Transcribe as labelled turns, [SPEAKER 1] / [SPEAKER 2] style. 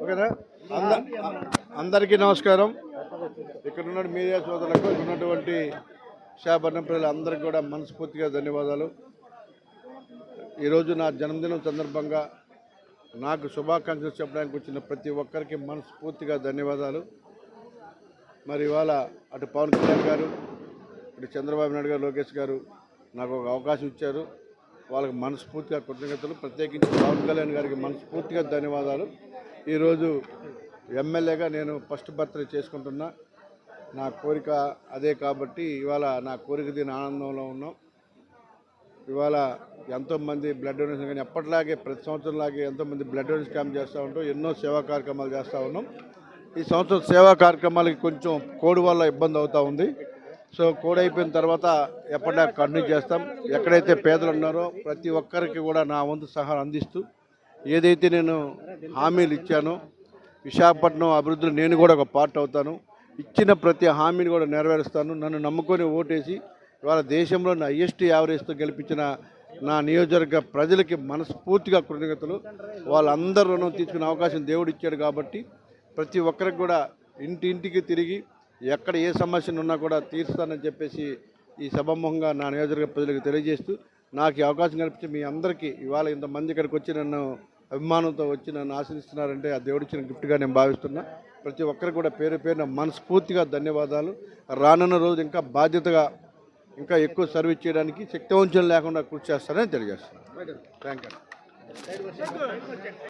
[SPEAKER 1] ఓకేనా? అంద అందరికీ నమస్కారం. ఇక్కడ ఉన్న మీడియా సోదరులకు ఉన్నటువంటి ఉన్నటువంటి ప్రజలు ప్రజలందరికీ కూడా మనస్ఫూర్తిగా ధన్యవాదాలు. ఈరోజు నా జన్మదినం సందర్భంగా నాకు శుభాకాంక్షలు చెప్పడానికి వచ్చిన ప్రతి ఒక్కరికి మనస్ఫూర్తిగా ధన్యవాదాలు. మరి ఇవాళ అటు పవన్ కళ్యాణ్ గారు ఇటు చంద్రబాబు నాయుడు గారు లోకేష్ గారు నాకు ఒక అవకాశం ఇచ్చారు. వాళ్ళకి మనస్ఫూర్తిగా కృతజ్ఞతలు. ప్రత్యేకించి పవన్ కళ్యాణ్ గారికి మనస్ఫూర్తిగా ధన్యవాదాలు. ఈరోజు ఎమ్మెల్యేగా నేను ఫస్ట్ బర్త్డే చేసుకుంటున్నా. నా కోరిక అదే కాబట్టి ఇవాళ నా కోరిక దీని ఆనందంలో ఉన్నాం. ఇవాళ ఎంతోమంది బ్లడ్ డొనేషన్ కానీ ఎప్పటిలాగే ప్రతి సంవత్సరంలాగే ఎంతోమంది బ్లడ్ డొనేషన్ క్యాంప్ చేస్తూ ఉంటాం. ఎన్నో సేవా కార్యక్రమాలు చేస్తూ ఉన్నాం. ఈ సంవత్సరం సేవా కార్యక్రమాలకి కొంచెం కోడ్ వల్ల ఇబ్బంది అవుతూ ఉంది. సో కోడ్ అయిపోయిన తర్వాత ఎప్పటిలా కంటిన్యూ చేస్తాం. ఎక్కడైతే పేదలు ఉన్నారో ప్రతి ఒక్కరికి కూడా నా వంతు సహాయం అందిస్తూ ఏదైతే నేను హామీలు ఇచ్చానో విశాఖపట్నం అభివృద్ధిలో నేను కూడా ఒక పార్ట్ అవుతాను. ఇచ్చిన ప్రతి హామీని కూడా నెరవేరుస్తాను. నన్ను నమ్ముకొని ఓటేసి ఇవాళ దేశంలో నా హయ్యెస్ట్ యావరేజ్తో గెలిపించిన నా నియోజకవర్గ ప్రజలకి మనస్ఫూర్తిగా కృతజ్ఞతలు. వాళ్ళందరూ రుణం తీసుకునే అవకాశం దేవుడు ఇచ్చాడు కాబట్టి ప్రతి ఒక్కరికి కూడా ఇంటింటికి తిరిగి ఎక్కడ ఏ సమస్యను ఉన్నా కూడా తీరుస్తానని చెప్పేసి ఈ సభాముఖంగా నా నియోజకవర్గ ప్రజలకు తెలియజేస్తూ నాకు ఈ అవకాశం కల్పించి మీ అందరికీ ఇవాళ ఇంతమంది ఇక్కడికి వచ్చి నన్ను అభిమానంతో వచ్చి నన్ను ఆశీర్దిస్తున్నారంటే ఆ దేవుడిచ్చిన గిఫ్ట్గా నేను భావిస్తున్నా. ప్రతి ఒక్కరికి కూడా పేరు పేరున మనస్ఫూర్తిగా ధన్యవాదాలు. రానున్న రోజు ఇంకా బాధ్యతగా ఇంకా ఎక్కువ సర్వీస్ చేయడానికి శక్తివంచం లేకుండా కృషి చేస్తానని తెలియజేస్తున్నాను. Thank you